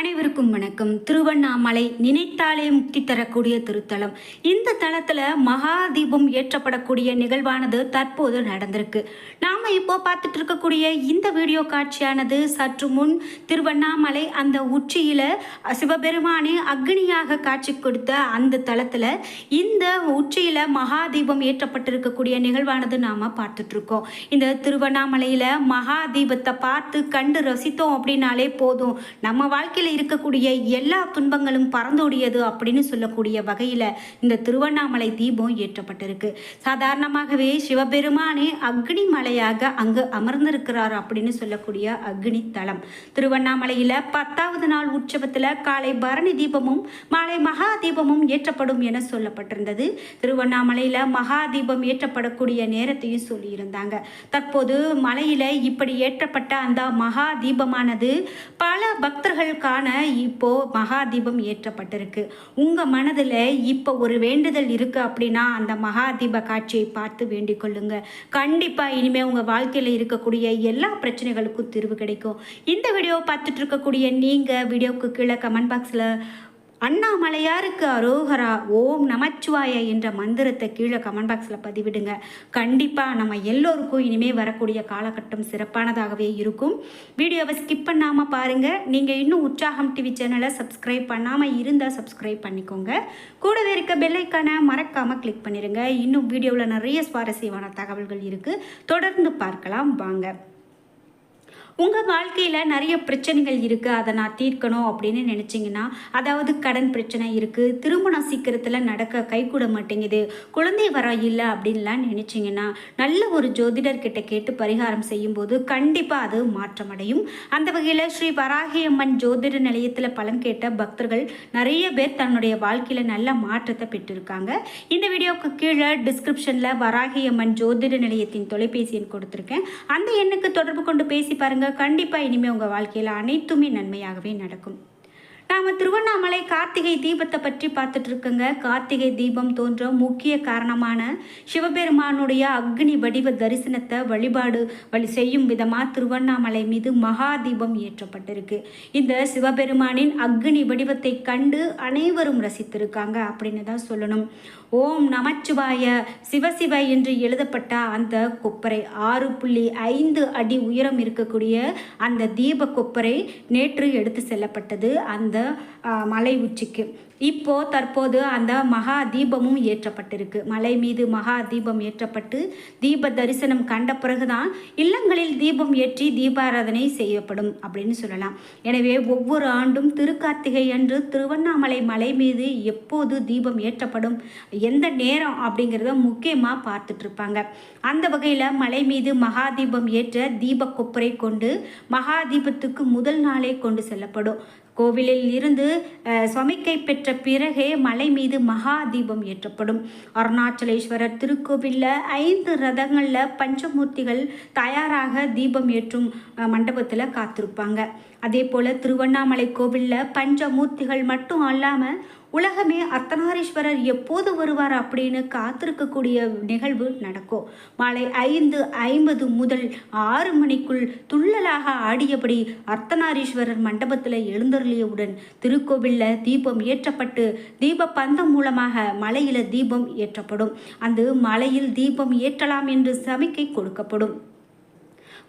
அனைவருக்கும் வணக்கம். திருவண்ணாமலை நினைத்தாலே முக்தி தரக்கூடிய திருத்தலம். இந்த தளத்தில் மகா தீபம் ஏற்றப்படக்கூடிய நிகழ்வானது தற்போது நடந்திருக்கு. நாம் இப்போ பார்த்துட்டு இருக்கக்கூடிய இந்த வீடியோ காட்சியானது சற்று முன் திருவண்ணாமலை அந்த உச்சியில் சிவபெருமானே அக்னியாக காட்சி கொடுத்த அந்த தளத்தில் இந்த உச்சியில் மகா தீபம் ஏற்றப்பட்டிருக்கக்கூடிய நிகழ்வானது நாம் பார்த்துட்ருக்கோம் இந்த திருவண்ணாமலையில் மகா தீபத்தை பார்த்து கண்டு ரசித்தோம் அப்படின்னாலே போதும். நம்ம வாழ்க்கையில் இருக்கக்கூடிய எல்லா துன்பங்களும் பறந்தோடியது அப்படின்னு சொல்லக்கூடிய வகையில் இந்த திருவண்ணாமலை தீபம் ஏற்றப்பட்டிருக்கு. சாதாரணமாகவே சிவபெருமானே அக்னி மலையாக அங்கு அமர்ந்திருக்கிறார் அப்படின்னு சொல்லக்கூடிய அக்னி தலம். திருவண்ணாமலையில் பத்தாவது நாள் உற்சவத்தில் காலை பரணி தீபமும் மாலை மகா தீபமும் ஏற்றப்படும் என சொல்லப்பட்டிருந்தது. திருவண்ணாமலையில் மகா தீபம் ஏற்றப்படக்கூடிய நேரத்தையும் சொல்லியிருந்தாங்க. தற்போது மலையில் இப்படி ஏற்றப்பட்ட அந்த மகா தீபமானது பல பக்தர்கள் காண இப்போது மகா தீபம் ஏற்றப்பட்டிருக்கு. உங்கள் மனதில் இப்போ ஒரு வேண்டுதல் இருக்குது அப்படின்னா அந்த மகா தீப காட்சியை பார்த்து வேண்டிக் கொள்ளுங்க. கண்டிப்பாக இனிமேல் உங்கள் வாழ்க்கையில் இருக்கக்கூடிய எல்லா பிரச்சனைகளுக்கும் தீர்வு கிடைக்கும். இந்த வீடியோவை பார்த்துட்டு இருக்கக்கூடிய வீடியோவுக்கு கீழே கமெண்ட் பாக்ஸில் அண்ணாமலையாருக்கு அரோகரா ஓம் நமச்சிவாய என்ற மந்திரத்தை கீழே கமெண்ட் பாக்ஸில் பதிவிடுங்க. கண்டிப்பாக நம்ம எல்லோருக்கும் இனிமேல் வரக்கூடிய காலகட்டம் சிறப்பானதாகவே இருக்கும். வீடியோவை ஸ்கிப் பண்ணாமல் பாருங்கள் நீங்கள் இன்னும் உற்சாகம் டிவி சேனலை சப்ஸ்கிரைப் பண்ணாமல் இருந்தால் சப்ஸ்கிரைப் பண்ணிக்கோங்க. கூடவே இருக்க பெல்லைக்கான மறக்காமல் கிளிக் பண்ணிடுங்க இன்னும் வீடியோவில் நிறைய சுவாரஸ்யமான தகவல்கள் இருக்குது தொடர்ந்து பார்க்கலாம். வாங்க. உங்கள் வாழ்க்கையில் நிறைய பிரச்சனைகள் இருக்குது அதை நான் தீர்க்கணும் அப்படின்னு நினச்சிங்கன்னா அதாவது கடன் பிரச்சனை இருக்குது திருமணம் சீக்கிரத்தில் நடக்க கைகூட மாட்டேங்குது. குழந்தை வர இல்லை அப்படின்லாம் நினச்சிங்கன்னா நல்ல ஒரு ஜோதிடர்கிட்ட கேட்டு பரிகாரம் செய்யும்போது கண்டிப்பாக அது மாற்றமடையும். அந்த வகையில் ஸ்ரீ வராகியம்மன் ஜோதிட நிலையத்தில் பலன் கேட்ட பக்தர்கள் நிறைய பேர் தன்னுடைய வாழ்க்கையில் நல்ல மாற்றத்தை பெற்றிருக்காங்க. இந்த வீடியோவுக்கு கீழே டிஸ்கிரிப்ஷனில் வராகியம்மன் ஜோதிட நிலையத்தின் தொலைபேசி எண் கொடுத்துருக்கேன். அந்த எண்ணுக்கு தொடர்பு கொண்டு பேசி பாருங்கள் கண்டிப்பாக இனிமேல் உங்கள் வாழ்க்கையில் அனைத்துமே நன்மையாகவே நடக்கும். நாம் திருவண்ணாமலை கார்த்திகை தீபத்தை பற்றி பார்த்துட்டு இருக்கோங்க கார்த்திகை தீபம் தோன்ற முக்கிய காரணமான சிவபெருமானுடைய அக்னி வடிவ தரிசனத்தை வழிபாடு வழி செய்யும் விதமாக திருவண்ணாமலை மீது மகா தீபம் ஏற்றப்பட்டிருக்கு. இந்த சிவபெருமானின் அக்னி வடிவத்தை கண்டு அனைவரும் ரசித்திருக்காங்க அப்படின்னு தான் சொல்லணும். ஓம் நமச்சிவாய சிவசிவ என்று எழுதப்பட்ட அந்த கொப்பரை ஆறு புள்ளி ஐந்து அடி உயரம் இருக்கக்கூடிய அந்த தீப கொப்பரை நேற்று எடுத்து செல்லப்பட்டது. அந்த மலை உச்சிக்கு. இப்போ தற்போது அந்த மகா தீபமும் ஏற்றப்பட்டிருக்கு. மலை மீது மகா தீபம் ஏற்றப்பட்டு தீப தரிசனம் கண்ட பிறகுதான் இல்லங்களில் தீபம் ஏற்றி தீபாராதனை செய்யப்படும் அப்படின்னு சொல்லலாம். எனவே ஒவ்வொரு ஆண்டும் திருக்கார்த்திகை அன்று திருவண்ணாமலை மலை மீது எப்போது தீபம் ஏற்றப்படும் எந்த நேரம் அப்படிங்கிறத முக்கியமாக பார்த்துட்டு இருப்பாங்க. அந்த வகையில் மலை மீது மகா தீபம் ஏற்ற தீப கொப்பரை கொண்டு மகா தீபத்துக்கு முதல் நாளே கொண்டு செல்லப்படும். கோவிலில் இருந்து அஹ், சமிக்கை பெற்ற பிறகே மலை மீது மகா தீபம் ஏற்றப்படும். அருணாச்சலேஸ்வரர் திருக்கோவிலில் ஐந்து ரதங்களில் பஞ்சமூர்த்திகள் தயாராக தீபம் ஏற்றும் மண்டபத்தில் காத்திருப்பாங்க. அதே போல் திருவண்ணாமலை கோவிலில் பஞ்சமூர்த்திகள் மட்டும் அல்லாமல் உலகமே அர்த்தநாரீஸ்வரர் எப்போது வருவார் அப்படின்னு காத்திருக்கக்கூடிய நிகழ்வு நடக்கும். மாலை ஐந்து ஐம்பது முதல் ஆறு மணிக்குள் துள்ளலாக ஆடியபடி அர்த்தநாரீஸ்வரர் மண்டபத்தில் எழுந்தருளியவுடன் திருக்கோவிலில் தீபம் ஏற்றப்பட்டு தீப பந்தம் மூலமாக மலையில் தீபம் ஏற்றப்படும். அந்த மலையில் தீபம் ஏற்றலாம் என்று சமிக்கை கொடுக்கப்படும்.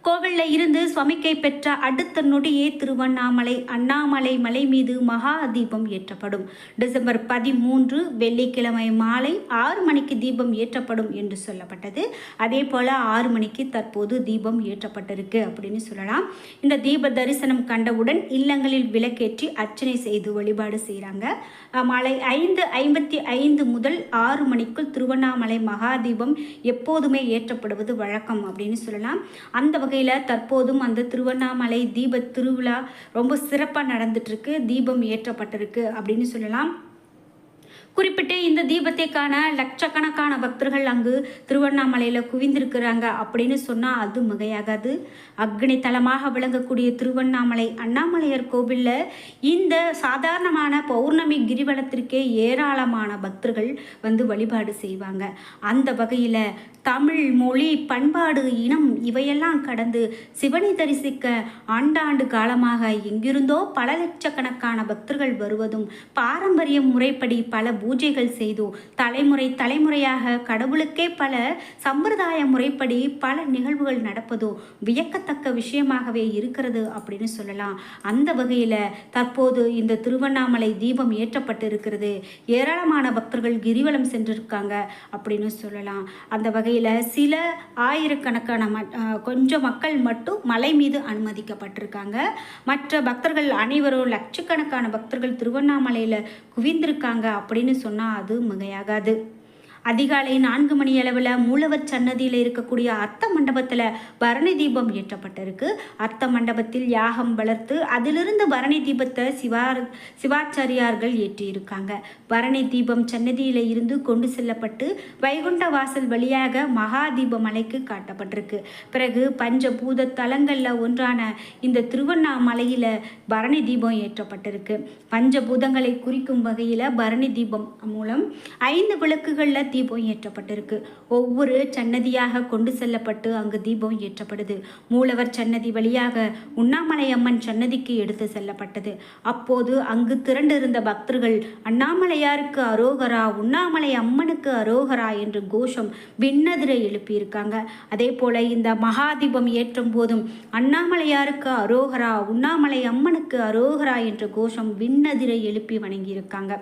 கோவிலில் இருந்து சுவாமிக்கை பெற்ற அடுத்த நொடியே திருவண்ணாமலை அண்ணாமலை மலை மீது மகா தீபம் ஏற்றப்படும். டிசம்பர் பதிமூன்று வெள்ளிக்கிழமை மாலை ஆறு மணிக்கு தீபம் ஏற்றப்படும் என்று சொல்லப்பட்டது. அதே போல் ஆறு மணிக்கு தற்போது தீபம் ஏற்றப்பட்டிருக்கு அப்படின்னு சொல்லலாம். இந்த தீப தரிசனம் கண்டவுடன் இல்லங்களில் விளக்கேற்றி அர்ச்சனை செய்து வழிபாடு செய்கிறாங்க மாலை ஐந்து ஐம்பத்தி ஐந்து முதல் ஆறு மணிக்குள் திருவண்ணாமலை மகா தீபம் எப்போதுமே ஏற்றப்படுவது வழக்கம் அப்படின்னு சொல்லலாம். அந்த வகையில் தற்போதும் அந்த திருவண்ணாமலை தீப திருவிழா ரொம்ப சிறப்பாக நடந்துட்டுருக்கு தீபம் ஏற்றப்பட்டிருக்கு அப்படின்னு சொல்லலாம். குறிப்பிட்டு இந்த தீபத்தை காண லட்சக்கணக்கான பக்தர்கள் அங்கு திருவண்ணாமலையில் குவிந்திருக்கிறாங்க அப்படின்னு சொன்னால் அது மிகையாகாது. அக்னி தலமாக விளங்கக்கூடிய திருவண்ணாமலை அண்ணாமலையார் கோவிலில் இந்த சாதாரணமான பௌர்ணமி கிரிவலத்திற்கே ஏராளமான பக்தர்கள் வந்து வழிபாடு செய்வாங்க. அந்த வகையில் தமிழ் மொழி பண்பாடு இனம் இவையெல்லாம் கடந்து சிவனை தரிசிக்க ஆண்டாண்டு காலமாக எங்கிருந்தோ பல லட்சக்கணக்கான பக்தர்கள் வருவதும் பாரம்பரிய முறைப்படி பல பூஜைகள் செய்தோ தலைமுறை தலைமுறையாக கடவுளுக்கே பல சம்பிரதாய முறைப்படி பல நிகழ்வுகள் நடப்பதோ வியக்கத்தக்க விஷயமாகவே இருக்கிறது அப்படின்னு சொல்லலாம். அந்த வகையில் தற்போது இந்த திருவண்ணாமலை தீபம் ஏற்றப்பட்டு இருக்கிறது ஏராளமான பக்தர்கள் கிரிவலம் சென்றிருக்காங்க அப்படின்னு சொல்லலாம். அந்த வகையில் சில ஆயிரக்கணக்கான ம- கொஞ்சம் மக்கள் மட்டும் மலை மீது அனுமதிக்கப்பட்டிருக்காங்க. மற்ற பக்தர்கள் அனைவரும் லட்சக்கணக்கான பக்தர்கள் திருவண்ணாமலையில் குவிந்திருக்காங்க அப்படின்னு சொன்னால் அது மிகையாகாது. அதிகாலை நான்கு மணி அளவில் மூலவர் சன்னதியில் இருக்கக்கூடிய அர்த்த மண்டபத்தில் பரணி தீபம் ஏற்றப்பட்டிருக்கு. அர்த்த மண்டபத்தில் யாகம் வளர்த்து அதிலிருந்து பரணி தீபத்தை சிவா சிவாச்சாரியார்கள் ஏற்றியிருக்காங்க. பரணி தீபம் சன்னதியில் இருந்து கொண்டு செல்லப்பட்டு வைகுண்ட வாசல் வழியாக மகா தீப மலைக்கு காட்டப்பட்டிருக்கு. பிறகு பஞ்சபூத தலங்களில் ஒன்றான இந்த திருவண்ணாமலையில் பரணி தீபம் ஏற்றப்பட்டிருக்கு. பஞ்சபூதங்களை குறிக்கும் வகையில் பரணி தீபம் மூலம் ஐந்து விளக்குகளில் தீபம் ஏற்றப்பட்டிருக்கு. ஒவ்வொரு சன்னதியாக கொண்டு செல்லப்பட்டு அங்கு தீபம் ஏற்றப்படுது. மூலவர் சன்னதி வழியாக உண்ணாமலை அம்மன் சன்னதிக்கு எடுத்து செல்லப்பட்டது. அப்போது அங்கு திரண்டிருந்த பக்தர்கள் அண்ணாமலையாருக்கு அரோகரா உண்ணாமலை அம்மனுக்கு அரோகரா என்று கோஷம் விண்ணதிர எழுப்பியிருக்காங்க. அதே போல இந்த மகாதீபம் ஏற்றும் போதும் அண்ணாமலையாருக்கு அரோகரா உண்ணாமலை அம்மனுக்கு அரோகரா என்ற கோஷம் விண்ணதிரை எழுப்பி வணங்கியிருக்காங்க.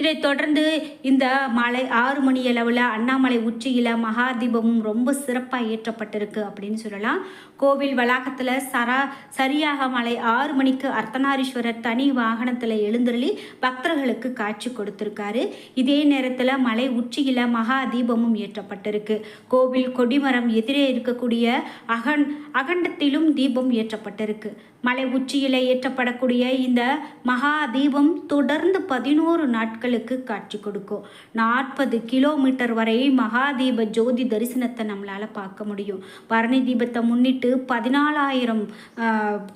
இதைத் தொடர்ந்து இந்த மாலை ஆறு மணி அளவில் அண்ணாமலை உச்சியில் மகாதீபமும் ரொம்ப சிறப்பாக ஏற்றப்பட்டிருக்கு அப்படின்னு சொல்லலாம். கோவில் வளாகத்தில் சரா சரியாக மாலை ஆறு மணிக்கு அர்த்தநாரீஸ்வரர் தனி வாகனத்தில் எழுந்தருளி பக்தர்களுக்கு காட்சி கொடுத்திருக்காரு. இதே நேரத்தில் மலை உச்சியில் மகா தீபமும் ஏற்றப்பட்டிருக்கு. கோவில் கொடிமரம் எதிரே இருக்கக்கூடிய அகன் அகண்டத்திலும் தீபம் ஏற்றப்பட்டிருக்கு. மலை உச்சியில் ஏற்றப்படக்கூடிய இந்த மகா தீபம் தொடர்ந்து பதினோரு நாட்கள் மக்களுக்கு காட்சி கொடுக்கும். நாற்பது கிலோமீட்டர் வரை மகாதீப ஜோதி தரிசனத்தை நம்மளால் பார்க்க முடியும். பரணி தீபத்தை முன்னிட்டு பதினாலாயிரம்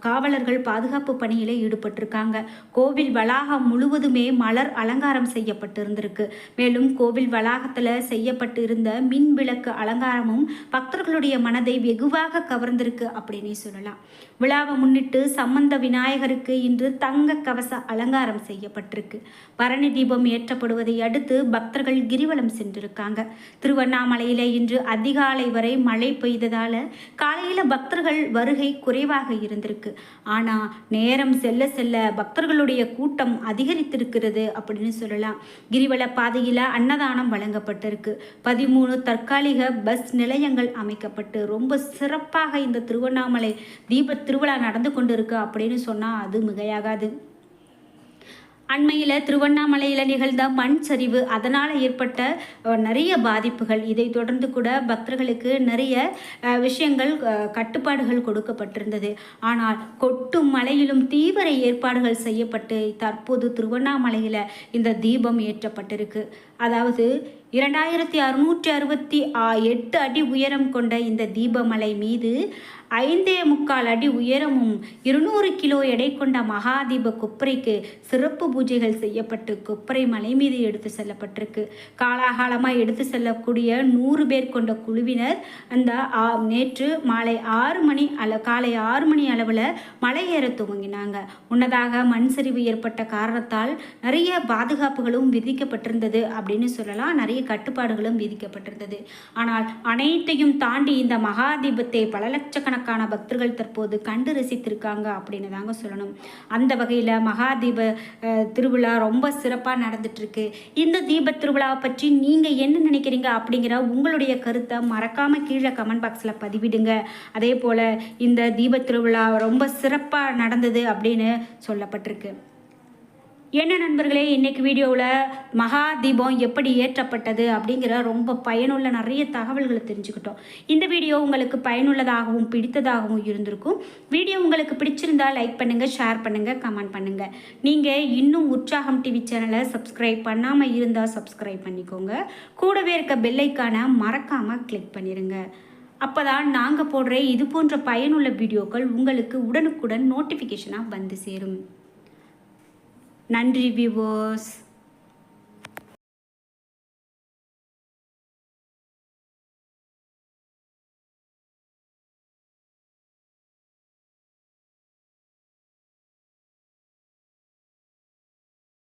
காவலர்கள் பாதுகாப்பு பணியில் ஈடுபட்டிருக்காங்க. கோவில் வளாகம் முழுவதுமே மலர் அலங்காரம் செய்யப்பட்டு இருந்திருக்கு மேலும் கோவில் வளாகத்தில் செய்யப்பட்டு இருந்த மின் விளக்கு அலங்காரமும் பக்தர்களுடைய மனதை வெகுவாக கவர்ந்திருக்கு அப்படின்னே சொல்லலாம். விழாவை முன்னிட்டு சம்பந்த விநாயகருக்கு இன்று தங்க கவச அலங்காரம் செய்யப்பட்டிருக்கு. பரணி தீபம் ஏற்றப்படுவதை அடுத்து பக்தர்கள் கிரிவலம் சென்றிருக்காங்க. திருவண்ணாமலையில் இன்று அதிகாலை வரை மழை பெய்ததால் காலையில் பக்தர்கள் வருகை குறைவாக இருந்திருக்கு. ஆனால் நேரம் செல்ல செல்ல பக்தர்களுடைய கூட்டம் அதிகரித்திருக்கிறது அப்படின்னு சொல்லலாம். கிரிவல பாதையில் அன்னதானம் வழங்கப்பட்டிருக்கு. பதிமூணு தற்காலிக பஸ் நிலையங்கள் அமைக்கப்பட்டு ரொம்ப சிறப்பாக இந்த திருவண்ணாமலை தீபத்து திருவிழா நடந்து கொண்டிருக்கு அப்படின்னு சொன்னால் அது மிகையாகாது. அண்மையில் திருவண்ணாமலையில் நிகழ்ந்த மண் சரிவு அதனால் ஏற்பட்ட நிறைய பாதிப்புகள். இதை தொடர்ந்து கூட பக்தர்களுக்கு நிறைய விஷயங்கள் கட்டுப்பாடுகள் கொடுக்கப்பட்டிருந்தது. ஆனால் கொட்டும் மலையிலும் தீவிர ஏற்பாடுகள் செய்யப்பட்டு தற்போது திருவண்ணாமலையில் இந்த தீபம் ஏற்றப்பட்டிருக்கு. அதாவது இரண்டாயிரத்தி அறுநூற்றி அறுபத்தி ஆ- எட்டு அடி உயரம் கொண்ட இந்த தீபமலை மீது ஐந்தே முக்கால் அடி உயரமும் இருநூறு கிலோ எடை கொண்ட மகாதீப கொப்பரைக்கு சிறப்பு பூஜைகள் செய்யப்பட்டு கொப்பரை மலை மீது எடுத்து செல்லப்பட்டிருக்கு. காலாகாலமாக எடுத்து செல்லக்கூடிய நூறு பேர் கொண்ட குழுவினர் அந்த ஆ- நேற்று மாலை ஆறு மணி அள காலை ஆறு மணி அளவில் மலை ஏற துவங்கினாங்க. முன்னதாக மண் சரிவு ஏற்பட்ட காரணத்தால் நிறைய பாதுகாப்புகளும் விதிக்கப்பட்டிருந்தது அப்படின்னு சொல்லலாம். நிறைய கட்டுப்பாடுகளும் விதிக்கப்பட்டிருந்தது. ஆனால் அனைத்தையும் தாண்டி இந்த மகாதீபத்தை பல லட்சக்கணக்கான பக்தர்கள் தற்போது கண்டு ரசித்திருக்காங்க அப்படின்னு தாங்க சொல்லணும். அந்த வகையில் மகாதீப திருவிழா ரொம்ப சிறப்பாக நடந்துட்டுருக்கு. இந்த தீப திருவிழாவை பற்றி நீங்கள் என்ன நினைக்கிறீங்க அப்படிங்கிற உங்களுடைய கருத்தை மறக்காமல் கீழே கமெண்ட் பாக்ஸில் பதிவிடுங்க. அதே போல் இந்த தீப திருவிழா ரொம்ப சிறப்பாக நடந்தது அப்படின்னு சொல்லப்பட்டிருக்கு. என்ன நண்பர்களே இன்றைக்கி வீடியோவில் மகா தீபம் எப்படி ஏற்றப்பட்டது அப்படிங்கிற ரொம்ப பயனுள்ள நிறைய தகவல்களை தெரிஞ்சுக்கிட்டோம். இந்த வீடியோ உங்களுக்கு பயனுள்ளதாகவும் பிடித்ததாகவும் இருந்திருக்கும். வீடியோ உங்களுக்கு பிடிச்சிருந்தா லைக் பண்ணுங்கள் ஷேர் பண்ணுங்கள் கமெண்ட் பண்ணுங்கள் நீங்கள் இன்னும் உற்சாகம் டிவி சேனலை சப்ஸ்கிரைப் பண்ணாமல் இருந்தால் சப்ஸ்கிரைப் பண்ணிக்கோங்க. கூடவே இருக்க பெல்லைக்கான மறக்காமல் கிளிக் பண்ணிடுங்க அப்பதான் நாங்கள் போடுற இது போன்ற பயனுள்ள வீடியோக்கள் உங்களுக்கு உடனுக்குடன் நோட்டிஃபிகேஷனாக வந்து சேரும். நன்றி விவோஸ்